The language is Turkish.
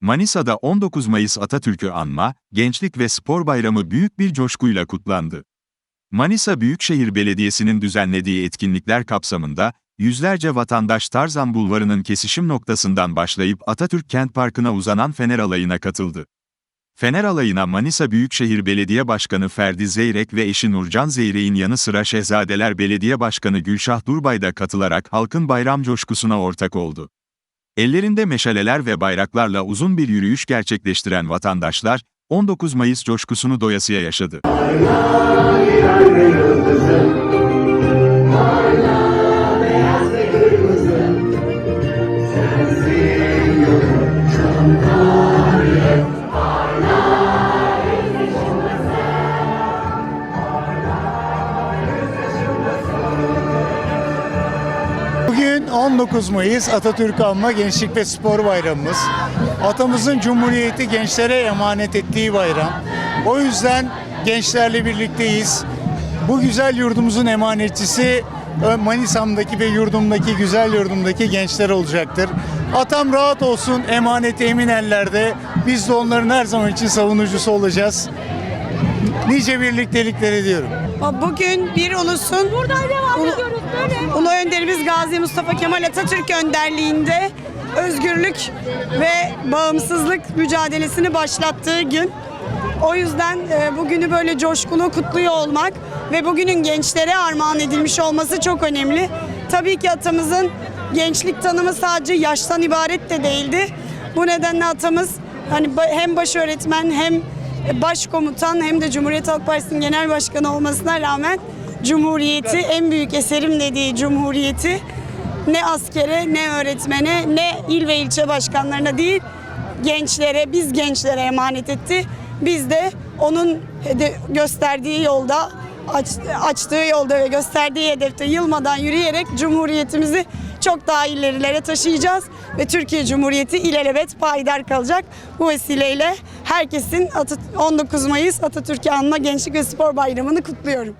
Manisa'da 19 Mayıs Atatürk'ü anma, Gençlik ve Spor Bayramı büyük bir coşkuyla kutlandı. Manisa Büyükşehir Belediyesi'nin düzenlediği etkinlikler kapsamında, yüzlerce vatandaş Tarzan Bulvarı'nın kesişim noktasından başlayıp Atatürk Kent Parkı'na uzanan Fener Alayı'na katıldı. Fener Alayı'na Manisa Büyükşehir Belediye Başkanı Ferdi Zeyrek ve eşi Nurcan Zeyrek'in yanı sıra Şehzadeler Belediye Başkanı Gülşah Durbay da katılarak halkın bayram coşkusuna ortak oldu. Ellerinde meşaleler ve bayraklarla uzun bir yürüyüş gerçekleştiren vatandaşlar, 19 Mayıs coşkusunu doyasıya yaşadı. Bugün 19 Mayıs Atatürk Anma Gençlik ve Spor Bayramımız. Atamızın Cumhuriyeti gençlere emanet ettiği bayram. O yüzden gençlerle birlikteyiz. Bu güzel yurdumuzun emanetçisi Ö- Manisa'mdaki ve yurdumdaki güzel yurdumdaki gençler olacaktır. Atam rahat olsun, emaneti emin ellerde. Biz de onların her zaman için savunucusu olacağız. Nice birliktelikleri diyorum. Bugün bir ulusun Buradan devam Ulu- ediyoruz böyle. Ulu Önderimiz Gazi Mustafa Kemal Atatürk önderliğinde özgürlük ve bağımsızlık mücadelesini başlattığı gün. O yüzden e, bugünü böyle coşkulu kutluyor olmak ve bugünün gençlere armağan edilmiş olması çok önemli. Tabii ki atamızın gençlik tanımı sadece yaştan ibaret de değildi. Bu nedenle atamız hani ba- hem baş öğretmen hem başkomutan hem de Cumhuriyet Halk Partisi'nin genel başkanı olmasına rağmen Cumhuriyeti en büyük eserim dediği Cumhuriyeti ne askere ne öğretmene ne il ve ilçe başkanlarına değil gençlere biz gençlere emanet etti. Biz de onun gösterdiği yolda aç- açtığı yolda ve gösterdiği hedefte yılmadan yürüyerek Cumhuriyetimizi çok daha ilerilere taşıyacağız ve Türkiye Cumhuriyeti ilelebet payidar kalacak. Bu vesileyle herkesin Atat- 19 Mayıs Atatürk'ü anma Gençlik ve Spor Bayramı'nı kutluyorum.